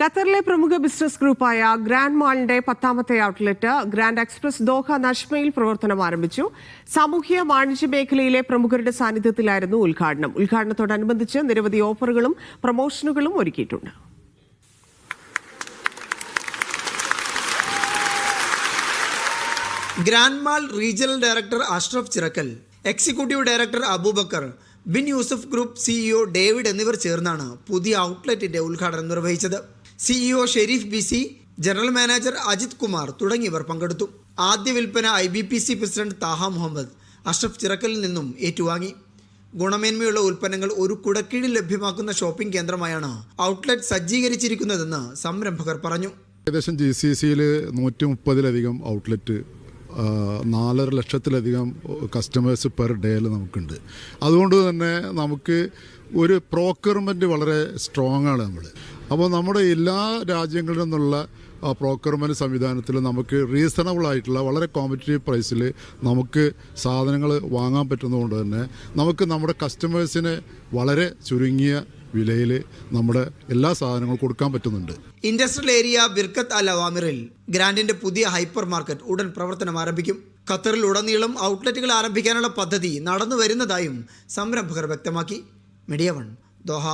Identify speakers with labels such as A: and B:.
A: ഖത്തറിലെ പ്രമുഖ business ഗ്രൂപ്പായ grand മാളിന്റെ പത്താമത്തെ ഔട്ട്ലെറ്റ് ഗ്രാൻഡ് എക്സ്പ്രസ് ദോഹ നഷ്മയിൽ പ്രവർത്തനം ആരംഭിച്ചു. സാമൂഹ്യ വാണിജ്യ മേഖലയിലെ പ്രമുഖരുടെ സാന്നിധ്യത്തിലായിരുന്നു ഉദ്ഘാടനം. ഉദ്ഘാടനത്തോടനുബന്ധിച്ച് നിരവധി ഓഫറുകളും പ്രമോഷനുകളും ഒരുക്കിയിട്ടുണ്ട്.
B: Grand Mall regional director Ashraf Chirakkal executive director Abubacker bin Yusuf group CEO David എന്നിവർ ചേർന്നാണ് പുതിയ ഔട്ട്ലെറ്റിന്റെ ഉദ്ഘാടനം നിർവഹിച്ചത്. CEO Sherif B C general manager Ajith Kumar തുടങ്ങിയവർ പങ്കെടുത്തു. ആദ്യ വിൽപ്പന I B P C president Thaha Muhammad Ashraf ചിറക്കലിൽ നിന്നും ഏറ്റുവാങ്ങി. ഗുണമേന്മയുള്ള ഉൽപ്പന്നങ്ങൾ ഒരു കുടക്കീഴിൽ ലഭ്യമാക്കുന്ന ഷോപ്പിംഗ് കേന്ദ്രമായാണ് ഔട്ട്ലെറ്റ് സജ്ജീകരിച്ചിരിക്കുന്നതെന്ന് സംരംഭകർ പറഞ്ഞു.
C: ഏകദേശം ജി സി സിയിൽ നൂറ്റി മുപ്പതിലധികം ഔട്ട്ലെറ്റ് നാലര ലക്ഷത്തിലധികം കസ്റ്റമേഴ്സ് പെർ ഡേയിൽ നമുക്കുണ്ട്. അതുകൊണ്ട് തന്നെ നമുക്ക് ഒരു പ്രോക്യൂർമെന്റ് വളരെ സ്ട്രോങ് ആണ് നമ്മൾ അപ്പോൾ നമ്മുടെ എല്ലാ രാജ്യങ്ങളിൽ നിന്നുള്ള പ്രോക്യൂർമെന്റ് സംവിധാനത്തിൽ നമുക്ക് റീസണബിൾ ആയിട്ടുള്ള വളരെ കോമ്പറ്റീവ് പ്രൈസിൽ നമുക്ക് സാധനങ്ങൾ വാങ്ങാൻ പറ്റുന്നതുകൊണ്ട് തന്നെ നമുക്ക് നമ്മുടെ കസ്റ്റമേഴ്സിനെ വളരെ ചുരുങ്ങിയ വിലയിൽ നമ്മുടെ എല്ലാ സാധനങ്ങളും കൊടുക്കാൻ പറ്റുന്നുണ്ട്.
B: ഇൻഡസ്ട്രിയൽ ഏരിയ ബിർക്കത്ത് അൽ അവാമിറിൽ ഗ്രാൻഡിന്റെ പുതിയ ഹൈപ്പർ മാർക്കറ്റ് ഉടൻ പ്രവർത്തനം ആരംഭിക്കും. ഖത്തറിൽ ഉടനീളം ഔട്ട്ലെറ്റുകൾ ആരംഭിക്കാനുള്ള പദ്ധതി നടന്നു വരുന്നതായും സംരംഭകർ വ്യക്തമാക്കി. Media One Doha.